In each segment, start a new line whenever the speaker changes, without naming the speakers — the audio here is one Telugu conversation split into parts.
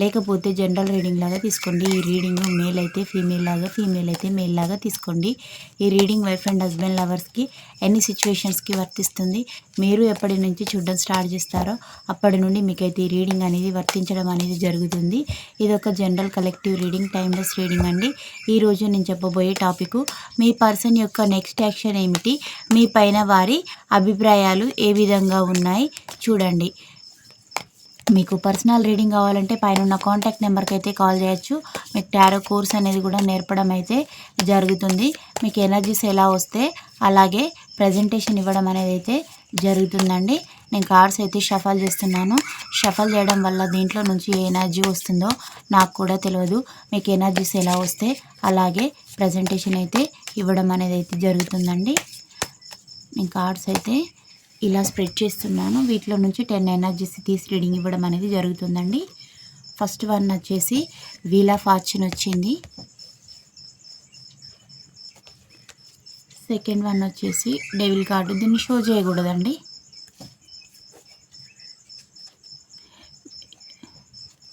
లేకపోతే జనరల్ రీడింగ్ లాగా తీసుకోండి. ఈ రీడింగ్ మేల్ అయితే ఫీమేల్ లాగా ఫీమేల్ అయితే మేల్ లాగా తీసుకోండి. ఈ రీడింగ్ వైఫ్ అండ్ హస్బెండ్ లవర్స్కి ఎన్ని సిచ్యువేషన్స్కి వర్తిస్తుంది మీరు ఎప్పటి నుంచి చూడడం స్టార్ట్ చేస్తారో అప్పటి నుండి మీకైతే ఈ రీడింగ్ అనేది వర్తించడం అనేది జరుగుతుంది. ఇది ఒక general collective reading timeless reading అండి. ఈరోజు నేను చెప్పబోయే టాపిక్ మీ పర్సన్ యొక్క నెక్స్ట్ యాక్షన్ ఏమిటి మీ పైన వారి అభిప్రాయాలు ఏ విధంగా ఉన్నాయి చూడండి. మీకు పర్సనల్ రీడింగ్ కావాలంటే పైన ఉన్న కాంటాక్ట్ నెంబర్కి అయితే కాల్ చేయొచ్చు. మీకు టారో కోర్స్ అనేది కూడా నేర్పడం అయితే జరుగుతుంది. మీకు ఎనర్జీస్ ఎలా వస్తే అలాగే ప్రజెంటేషన్ ఇవ్వడం అనేది అయితే జరుగుతుందండి. నేను కార్డ్స్ అయితే షఫల్ చేస్తున్నాను. షఫల్ చేయడం వల్ల దీంట్లో నుంచి ఏ ఎనర్జీ వస్తుందో నాకు కూడా తెలియదు. మీకు ఎనర్జీస్ ఎలా వస్తే అలాగే ప్రజెంటేషన్ అయితే ఇవ్వడం అనేది అయితే జరుగుతుందండి. నేను కార్డ్స్ అయితే ఇలా స్ప్రెడ్ చేస్తున్నాను. వీటిలో నుంచి టెన్ ఎనర్జీస్ తీసి రీడింగ్ ఇవ్వడం అనేది జరుగుతుందండి. ఫస్ట్ వన్ వచ్చేసి వీల్ ఆఫ్ ఆర్చన్ వచ్చింది. సెకండ్ వన్ వచ్చేసి డెవిల్ కార్డు. దీన్ని షో చేయకూడదండి.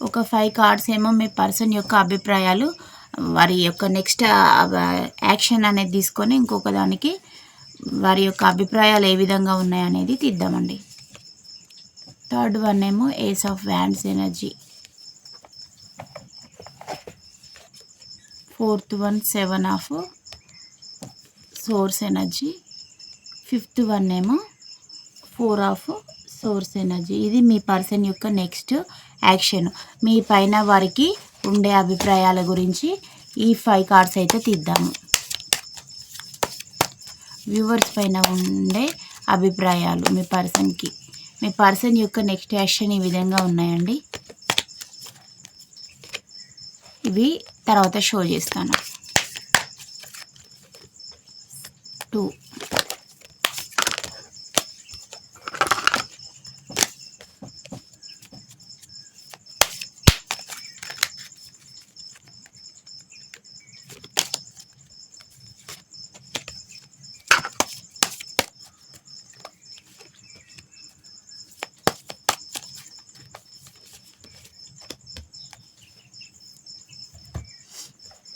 ఒక ఫైవ్ కార్డ్స్ ఏమో మీ పర్సన్ యొక్క అభిప్రాయాలు వారి యొక్క నెక్స్ట్ యాక్షన్ అనేది తీసుకొని ఇంకొక దానికి వారి యొక్క అభిప్రాయాలు ఏ విధంగా ఉన్నాయనేది తీద్దామండి. థర్డ్ వన్ ఏమో ace of wands energy. Fourth one seven of swords energy. Fifth one ఏమో ఫోర్ ఆఫ్ సోర్స్ ఎనర్జీ. ఇది మీ పర్సన్ యొక్క నెక్స్ట్ యాక్షన్. మీ పైన వారికి ఉండే అభిప్రాయాల గురించి ఈ ఫైవ్ కార్డ్స్ అయితే తీద్దాము. వ్యూవర్స్ పైన ఉండే అభిప్రాయాలు మీ పర్సన్కి. మీ పర్సన్ యొక్క నెక్స్ట్ యాక్షన్ ఈ విధంగా ఉన్నాయండి. ఇవి తర్వాత షో చేస్తాను. టూ.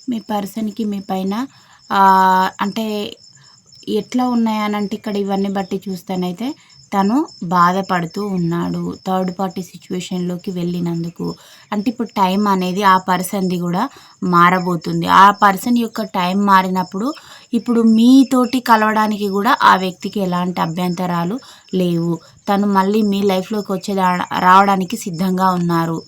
మీ పర్సన్కి మీ పైన అంటే ఎట్లా ఉన్నాయనంటే ఇక్కడ ఇవన్నీ బట్టి చూస్తానైతే తను బాధపడుతూ ఉన్నాడు. థర్డ్ పార్టీ సిచ్యువేషన్లోకి వెళ్ళినందుకు. అంటే ఇప్పుడు టైం అనేది ఆ పర్సన్ది కూడా మారబోతుంది. ఆ పర్సన్ యొక్క టైం మారినప్పుడు ఇప్పుడు మీతోటి కలవడానికి కూడా ఆ వ్యక్తికి ఎలాంటి అభ్యంతరాలు లేవు. తను మళ్ళీ మీ లైఫ్లోకి వచ్చే రావడానికి సిద్ధంగా ఉన్నారు.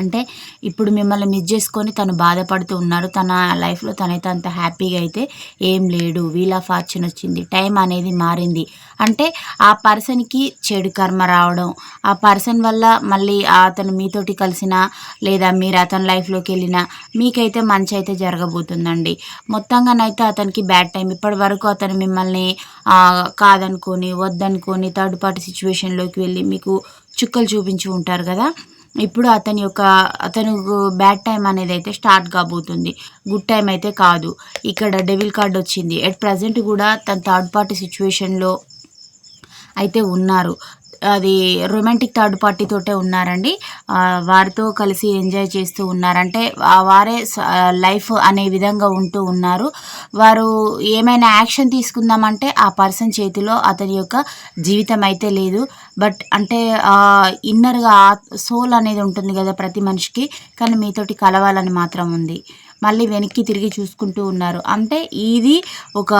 అంటే ఇప్పుడు మిమ్మల్ని మిస్ చేసుకొని తను బాధపడుతూ ఉన్నారు తన లైఫ్లో తనైతే అంత హ్యాపీగా అయితే ఏం లేడు. వీల్ ఆఫ్ ఫార్చ్యూన్ వచ్చింది. టైం అనేది మారింది. అంటే ఆ పర్సన్కి చెడు కర్మ రావడం ఆ పర్సన్ వల్ల మళ్ళీ అతను మీతోటి కలిసిన లేదా మీరు అతని లైఫ్లోకి వెళ్ళినా మీకైతే మంచి అయితే జరగబోతుందండి. మొత్తంగానైతే అతనికి బ్యాడ్ టైం ఇప్పటి వరకు అతను మిమ్మల్ని కాదనుకొని వద్దనుకొని థర్డ్ పార్టీ సిచ్యువేషన్లోకి వెళ్ళి మీకు చుక్కలు చూపించి ఉంటారు కదా? ఇప్పుడు అతని యొక్క అతను బ్యాడ్ టైం అనేది అయితే స్టార్ట్ కాబోతుంది. గుడ్ టైం అయితే కాదు. ఇక్కడ డెవిల్ కార్డ్ వచ్చింది. ఎట్ ప్రజెంట్ కూడా తన థర్డ్ పార్టీ సిచ్యువేషన్లో అయితే ఉన్నారు. అది రొమాంటిక్ థర్డ్ పార్టీతోటే ఉన్నారండి. వారితో కలిసి ఎంజాయ్ చేస్తూ ఉన్నారంటే వారే లైఫ్ అనే విధంగా ఉంటూ ఉన్నారు. వారు ఏమైనా యాక్షన్ తీసుకుందామంటే ఆ పర్సన్ చేతిలో అతని యొక్క జీవితం అయితే లేదు. బట్ అంటే ఇన్నర్గా సోల్ అనేది ఉంటుంది కదా ప్రతి మనిషికి. కానీ మీతోటి కలవాలని మాత్రం ఉంది. మళ్ళీ వెనక్కి తిరిగి చూసుకుంటూ ఉన్నారు. అంటే ఇది ఒక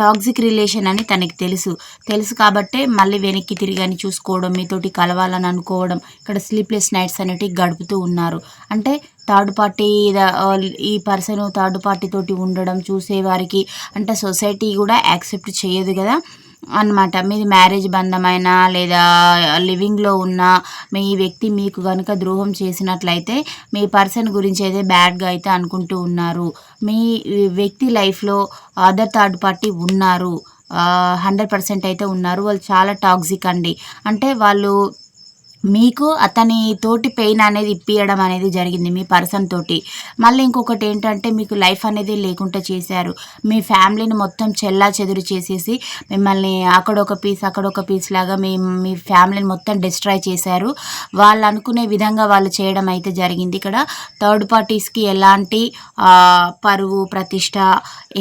టాక్సిక్ రిలేషన్ అని తనకి తెలుసు. తెలుసు కాబట్టే మళ్ళీ వెనక్కి తిరిగి అని చూసుకోవడం మీతోటి కలవాలని అనుకోవడం ఇక్కడ స్లీప్లెస్ నైట్స్ అనేటివి గడుపుతూ ఉన్నారు. అంటే థర్డ్ పార్టీ ఈ పర్సన్ థర్డ్ పార్టీ తోటి ఉండడం చూసేవారికి అంటే సొసైటీ కూడా యాక్సెప్ట్ చేయదు కదా. అనమాట మీది మ్యారేజ్ బంధమైనా లేదా లివింగ్లో ఉన్న మీ వ్యక్తి మీకు కనుక ద్రోహం చేసినట్లయితే మీ పర్సన్ గురించి అయితే బ్యాడ్గా అయితే అనుకుంటూ ఉన్నారు. మీ వ్యక్తి లైఫ్లో అదర్ థర్డ్ పార్టీ ఉన్నారు. హండ్రెడ్ పర్సెంట్ అయితే ఉన్నారు. వాళ్ళు చాలా టాక్సిక్ అండి. అంటే వాళ్ళు మీకు అతని తోటి పెయిన్ అనేది ఇప్పియడం అనేది జరిగింది మీ పర్సన్ తోటి. మళ్ళీ ఇంకొకటి ఏంటంటే మీకు లైఫ్ అనేది లేకుండా చేశారు. మీ ఫ్యామిలీని మొత్తం చెల్లా చెదురు చేసేసి మిమ్మల్ని అక్కడ ఒక పీస్ అక్కడ ఒక పీస్ లాగా మీ మీ ఫ్యామిలీని మొత్తం డిస్ట్రాయ్ చేశారు. వాళ్ళు అనుకునే విధంగా వాళ్ళు చేయడం అయితే జరిగింది. ఇక్కడ థర్డ్ పార్టీస్కి ఎలాంటి పరువు ప్రతిష్ట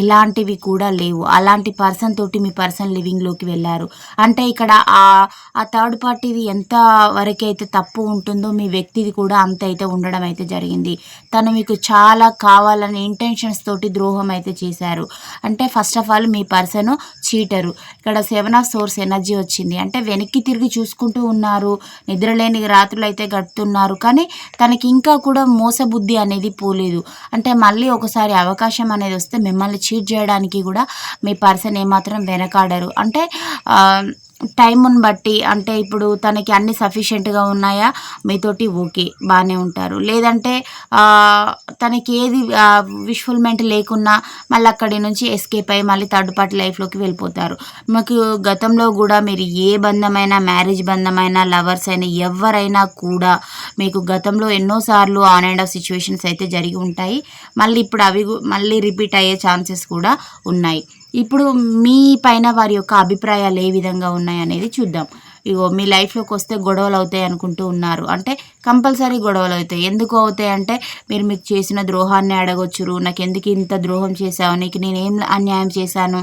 ఎలాంటివి కూడా లేవు. అలాంటి పర్సన్ తోటి మీ పర్సన్ లివింగ్లోకి వెళ్ళారు. అంటే ఇక్కడ ఆ థర్డ్ పార్టీది ఎంత వరకైతే తప్పు ఉంటుందో మీ వ్యక్తిది కూడా అంత అయితే ఉండడం అయితే జరిగింది. తను మీకు చాలా కావాలని ఇంటెన్షన్స్ తోటి ద్రోహం అయితే చేశారు. అంటే ఫస్ట్ ఆఫ్ ఆల్ మీ పర్సన్ చీటరు ఇక్కడ సెవెన్ ఆఫ్ సోర్స్ ఎనర్జీ వచ్చింది. అంటే వెనక్కి తిరిగి చూసుకుంటూ ఉన్నారు. నిద్రలేని రాత్రులు అయితే గడుపుతున్నారు. కానీ తనకి ఇంకా కూడా మోసబుద్ధి అనేది పోలేదు. అంటే మళ్ళీ ఒకసారి అవకాశం అనేది వస్తే మిమ్మల్ని చీట్ చేయడానికి కూడా మీ పర్సన్ ఏమాత్రం వెనకాడరు. అంటే టైంను బట్టి అంటే ఇప్పుడు తనకి అన్ని సఫిషియెంట్గా ఉన్నాయా? మీతోటి ఓకే బాగానే ఉంటారు. లేదంటే తనకి ఏది విష్ఫుల్మెంట్ లేకున్నా మళ్ళీ అక్కడి నుంచి ఎస్కేప్ అయ్యి మళ్ళీ థర్డ్ పార్టీ లైఫ్లోకి వెళ్ళిపోతారు. మీకు గతంలో కూడా మీరు ఏ బంధమైనా మ్యారేజ్ బంధమైనా లవర్స్ అయినా ఎవరైనా కూడా మీకు గతంలో ఎన్నోసార్లు ఆన్ అండ్ ఆఫ్ సిచ్యువేషన్స్ అయితే జరిగి ఉంటాయి. మళ్ళీ ఇప్పుడు అవి మళ్ళీ రిపీట్ అయ్యే ఛాన్సెస్ కూడా ఉన్నాయి. ఇప్పుడు మీ పైన వారి యొక్క అభిప్రాయాలు ఏ విధంగా ఉన్నాయనేది చూద్దాం. ఇగో మీ లైఫ్లోకి వస్తే గొడవలు అవుతాయి అనుకుంటూ ఉన్నారు. అంటే కంపల్సరీ గొడవలు అవుతాయి. ఎందుకు అవుతాయి అంటే మీరు మీకు చేసిన ద్రోహాన్ని అడగొచ్చురు. నాకు ఎందుకు ఇంత ద్రోహం చేశావు? నీకు నేనేం అన్యాయం చేశాను?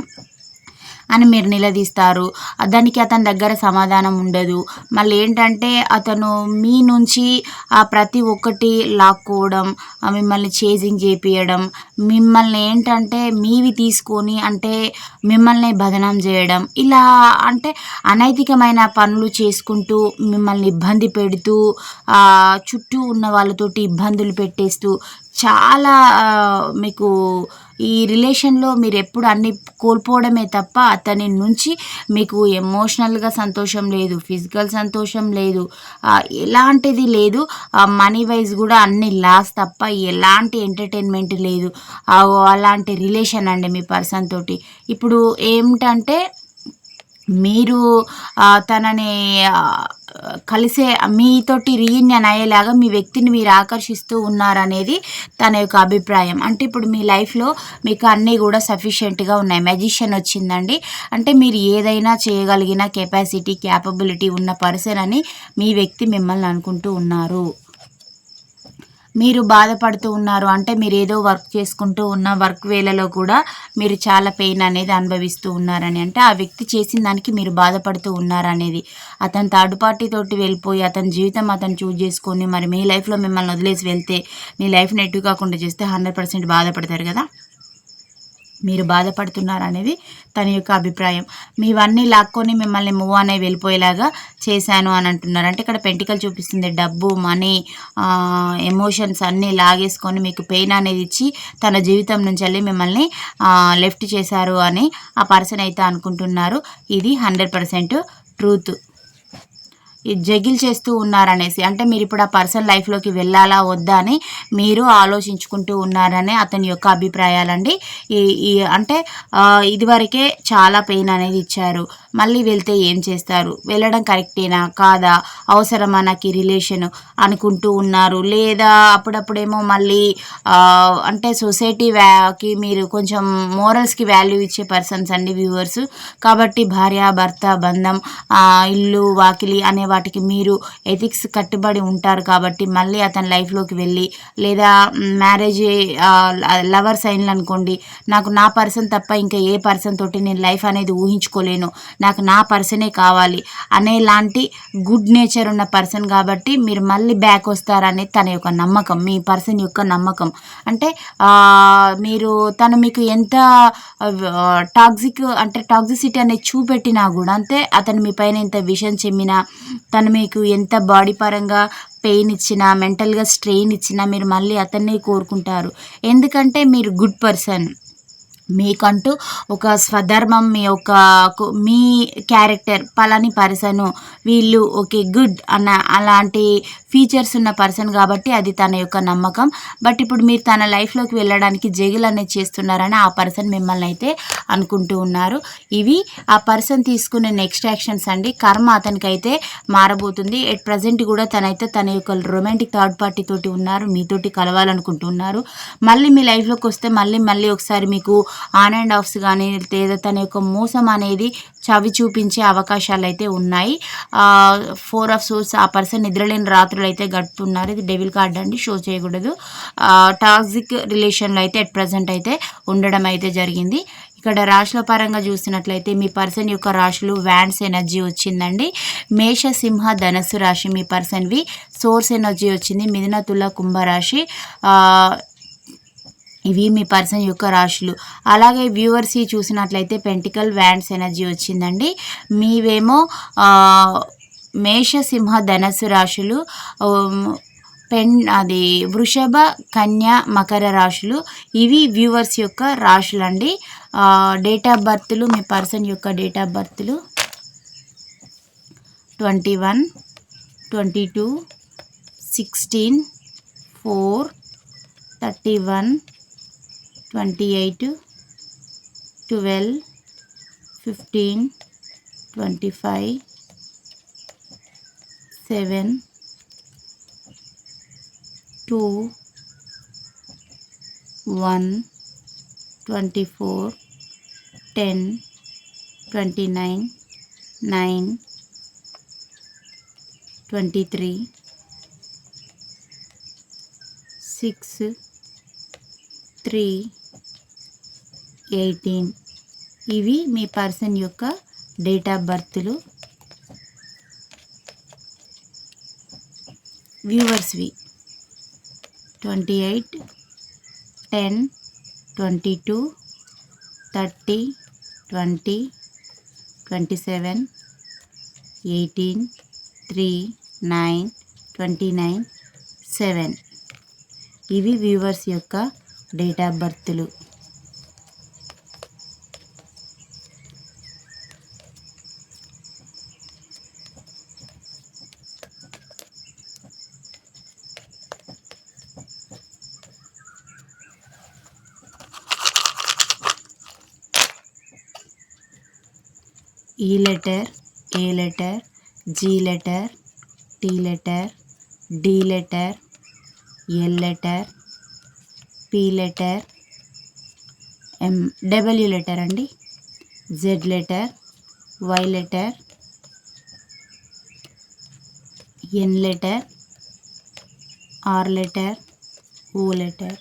అని మీరు నిలదీస్తారు. దానికి అతని దగ్గర సమాధానం ఉండదు. మళ్ళీ ఏంటంటే అతను మీ నుంచి ఆ ప్రతి ఒక్కటి లాక్కోవడం మిమ్మల్ని చేజింగ్ చేపియడం మిమ్మల్ని ఏంటంటే మీవి తీసుకొని అంటే మిమ్మల్ని భదనం చేయడం ఇలా అంటే అనైతికమైన పనులు చేసుకుంటూ మిమ్మల్ని ఇబ్బంది పెడుతూ చుట్టూ ఉన్న వాళ్ళతోటి ఇబ్బందులు పెట్టేస్తూ చాలా మీకు ఈ రిలేషన్లో మీరు ఎప్పుడు అన్ని కోల్పోవడమే తప్ప అతని నుంచి మీకు ఎమోషనల్గా సంతోషం లేదు ఫిజికల్ సంతోషం లేదు ఎలాంటిది లేదు. మనీ వైజ్ కూడా అన్ని లాస్ తప్ప ఎలాంటి ఎంటర్టైన్మెంట్ లేదు. అలాంటి రిలేషన్ అండి మీ పర్సన్ తోటి. ఇప్పుడు ఏమిటంటే మీరు తనని కలిసే మీతోటి రీయూనియన్ అయ్యేలాగా మీ వ్యక్తిని మీరు ఆకర్షిస్తూ ఉన్నారనేది తన యొక్క అభిప్రాయం. అంటే ఇప్పుడు మీ లైఫ్లో మీకు అన్నీ కూడా సఫిషియెంట్గా ఉన్నాయి. మెజిషియన్ వచ్చిందండి. అంటే మీరు ఏదైనా చేయగలిగిన కెపాసిటీ క్యాపబిలిటీ ఉన్న పర్సన్ అని మీ వ్యక్తి మిమ్మల్ని అనుకుంటూ ఉన్నారు. మీరు బాధపడుతూ ఉన్నారు అంటే మీరు ఏదో వర్క్ చేసుకుంటూ ఉన్న వర్క్ వేలలో కూడా మీరు చాలా పెయిన్ అనేది అనుభవిస్తూ ఉన్నారని. అంటే ఆ వ్యక్తి చేసిన దానికి మీరు బాధపడుతూ ఉన్నారనేది అతను థర్డ్ పార్టీ తోటి వెళ్ళిపోయి అతని జీవితం అతను చూజ్ చేసుకొని మరి మీ లైఫ్లో మిమ్మల్ని వదిలేసి వెళ్తే మీ లైఫ్ నెట్టు కాకుండా చేస్తే హండ్రెడ్ పర్సెంట్ బాధపడతారు కదా. మీరు బాధపడుతున్నారు అనేది తన యొక్క అభిప్రాయం. మీవన్నీ లాక్కొని మిమ్మల్ని మూవ్ అనే వెళ్ళిపోయేలాగా చేశాను అని అంటున్నారు. అంటే ఇక్కడ పెంటికల్ చూపిస్తుంది డబ్బు మనీ ఎమోషన్స్ అన్నీ లాగేసుకొని మీకు పెయిన్ అనేది ఇచ్చి తన జీవితం నుంచి వెళ్ళి మిమ్మల్ని లెఫ్ట్ చేశారు అని ఆ పర్సన్ అయితే అనుకుంటున్నారు. ఇది హండ్రెడ్ పర్సెంట్ ట్రూత్ జగిల్ చేస్తూ ఉన్నారనేసి అంటే మీరు ఇప్పుడు ఆ పర్సన్ లైఫ్లోకి వెళ్ళాలా వద్దా అని మీరు ఆలోచించుకుంటూ ఉన్నారనే అతని యొక్క అభిప్రాయాలండి. ఈ అంటే ఇదివరకే చాలా పెయిన్ అనేది ఇచ్చారు. మళ్ళీ వెళ్తే ఏం చేస్తారు? వెళ్ళడం కరెక్టేనా? కాదా? అవసరమా నాకు ఈ రిలేషన్? అనుకుంటూ ఉన్నారు. లేదా అప్పుడప్పుడేమో మళ్ళీ అంటే సొసైటీ వ్యాకి మీరు కొంచెం మోరల్స్కి వాల్యూ ఇచ్చే పర్సన్స్ అండి వ్యూవర్స్. కాబట్టి భార్య భర్త బంధం ఇల్లు వాకిలి అనే వాటికి మీరు ఎథిక్స్ కట్టుబడి ఉంటారు కాబట్టి మళ్ళీ అతని లైఫ్లోకి వెళ్ళి లేదా మ్యారేజ్ లవర్స్ సైన్లు అనుకోండి నాకు నా పర్సన్ తప్ప ఇంకా ఏ పర్సన్ తోటి నేను లైఫ్ అనేది ఊహించుకోలేను. నాకు నా పర్సనే కావాలి అనేలాంటి గుడ్ నేచర్ ఉన్న పర్సన్ కాబట్టి మీరు మళ్ళీ బ్యాక్ వస్తారనేది తన యొక్క నమ్మకం మీ పర్సన్ యొక్క నమ్మకం. అంటే మీరు తను మీకు ఎంత టాక్సిక్ అంటే టాక్సిసిటీ అనేది చూపెట్టినా కూడా అంతే అతను మీ పైన ఎంత విషయం చెమ్మినా తను మీకు ఎంత బాడీ పరంగా పెయిన్ ఇచ్చినా మెంటల్గా స్ట్రెయిన్ ఇచ్చినా మీరు మళ్ళీ అతన్నే కోరుకుంటారు. ఎందుకంటే మీరు గుడ్ పర్సన్ మీకంటూ ఒక స్వధర్మం మీ యొక్క మీ క్యారెక్టర్ పలాని పర్సన్ వీళ్ళు ఓకే గుడ్ అన్న అలాంటి ఫీచర్స్ ఉన్న పర్సన్ కాబట్టి అది తన యొక్క నమ్మకం. బట్ ఇప్పుడు మీరు తన లైఫ్లోకి వెళ్ళడానికి జగిల్ అనేది చేస్తున్నారని ఆ పర్సన్ మిమ్మల్ని అయితే అనుకుంటూ ఉన్నారు. ఇవి ఆ పర్సన్ తీసుకునే నెక్స్ట్ యాక్షన్స్ అండి. కర్మ అతనికి అయితే మారబోతుంది. ఎట్ ప్రజెంట్ కూడా తనైతే తన యొక్క రొమాంటిక్ థర్డ్ పార్టీ తోటి ఉన్నారు. మీతోటి కలవాలనుకుంటున్నారు మళ్ళీ మీ లైఫ్లోకి వస్తే మళ్ళీ మళ్ళీ ఒకసారి మీకు ఆన్ అండ్ ఆఫ్స్ కానీ లేదా తన యొక్క మోసం అనేది చవి చూపించే అవకాశాలు అయితే ఉన్నాయి ఫోర్ ఆఫ్ సోర్స్ ఆ పర్సన్ నిద్రలేని రాత్రులు అయితే గడుపుతున్నారు. ఇది డెవిల్ కార్డ్ అండి షో చేయకూడదు. టాక్సిక్ రిలేషన్లో అయితే అట్ ప్రజెంట్ అయితే ఉండడం అయితే జరిగింది. ఇక్కడ రాశుల పరంగా చూసినట్లయితే మీ పర్సన్ యొక్క రాశులు వ్యాన్స్ ఎనర్జీ వచ్చిందండి. మేష సింహ ధనస్సు రాశి మీ పర్సన్వి. సోర్స్ ఎనర్జీ వచ్చింది. మిథున తుల కుంభరాశి. ఇవి మీ పర్సన్ యొక్క రాశులు. అలాగే వ్యూవర్స్ చూసినట్లయితే పెంటికల్ వ్యాండ్స్ ఎనర్జీ వచ్చిందండి. మీవేమో మేషసింహ ధనస్సు రాశులు పెన్ అది వృషభ కన్య మకర రాశులు. ఇవి వ్యూవర్స్ యొక్క రాశులు అండి డేట్ ఆఫ్ బర్త్లు మీ పర్సన్ యొక్క date of బర్త్లు. Twenty one twenty two sixteen four thirty one twenty eight twelve fifteen twenty five seven two one twenty four ten twenty nine nine twenty three six three eighteen. ఇవి మీ పర్సన్ యొక్క డేట్ ఆఫ్ బర్త్లు. వ్యూవర్స్వి. Twenty eight ten twenty two thirty twenty twenty seven eighteen three nine twenty nine seven. ఇవి వ్యూవర్స్ యొక్క డేట్ ఆఫ్ బర్త్లు. ఈ letter A letter G letter T letter D letter L letter P letter M W letter అండి. Z letter Y letter N letter R letter O letter.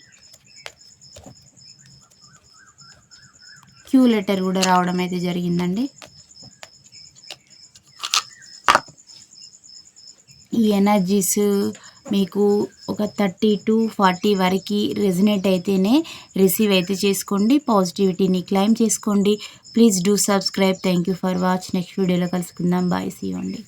Q letter కూడా రావడం అయితే జరిగిందండి. ఈ ఎనర్జీస్ మీకు ఒక థర్టీ టు ఫార్టీ వరకు రెజినేట్ అయితేనే రిసీవ్ అయితే చేసుకోండి పాజిటివిటీని క్లైమ్ చేసుకోండి. Please do subscribe thank you for watch next వీడియోలో కలుసుకుందాం. బాయ్ సీ అండి.